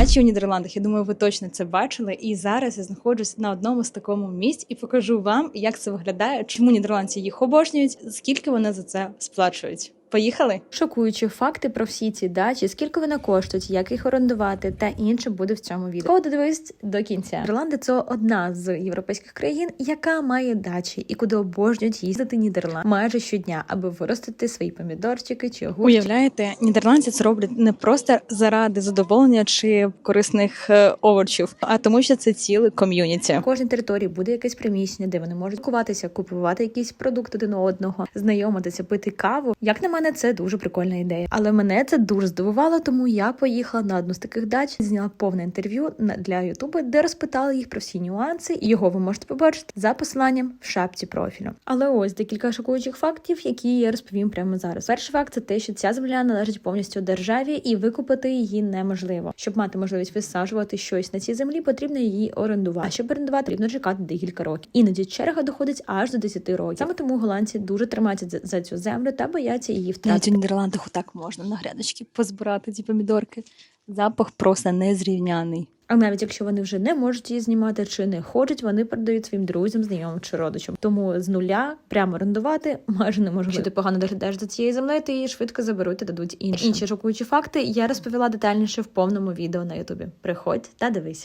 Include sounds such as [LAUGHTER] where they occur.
Дачі у Нідерландах. Я думаю, ви точно це бачили. І зараз я знаходжусь на одному з такому місць і покажу вам, як це виглядає, чому нідерландці їх обожнюють, скільки вони за це сплачують. Поїхали? Шокуючі факти про всі ці дачі, скільки вони коштують, як їх орендувати та інше буде в цьому відео. Кого додивись до кінця. Нідерланди це одна з європейських країн, яка має дачі і куди обожнюють їздити Нідерланд майже щодня, аби виростити свої помідорчики чи огурчики. Уявляєте, нідерландці це роблять не просто заради задоволення чи корисних е, овочів, а тому, що це ціле ком'юніті. На кожній території буде якесь приміщення, де вони можуть куватися, купувати якісь продукти один одного, знайомитися, пити каву. Як на мене, це дуже прикольна ідея. Але мене це дуже здивувало, тому я поїхала на одну з таких дач, зняла повне інтерв'ю для Ютубу, де розпитала їх про всі нюанси. І його ви можете побачити за посиланням в шапці профілю. Але ось декілька шокуючих фактів, які я розповім прямо зараз. Перший факт це те, що ця земля належить повністю державі, і викупити її неможливо. Щоб мати можливість висаджувати щось на цій землі, потрібно її орендувати. А щоб орендувати, потрібно чекати декілька років. Іноді черга доходить аж до 10 років. Саме тому голландці дуже тримаються за цю землю та бояться її втратити. Навіть у Нідерландах отак можна на грядочки позбирати ці помідорки. Запах просто незрівняний. А навіть якщо вони вже не можуть її знімати чи не хочуть, вони передають своїм друзям, знайомим чи родичам. Тому з нуля прямо орендувати [LAUGHS] майже неможливо. Якщо ти погано доглядаєш за цією землею, то її швидко заберуть і дадуть інші. Інші шокуючі факти я розповіла детальніше в повному відео на Ютубі. Приходь та дивись.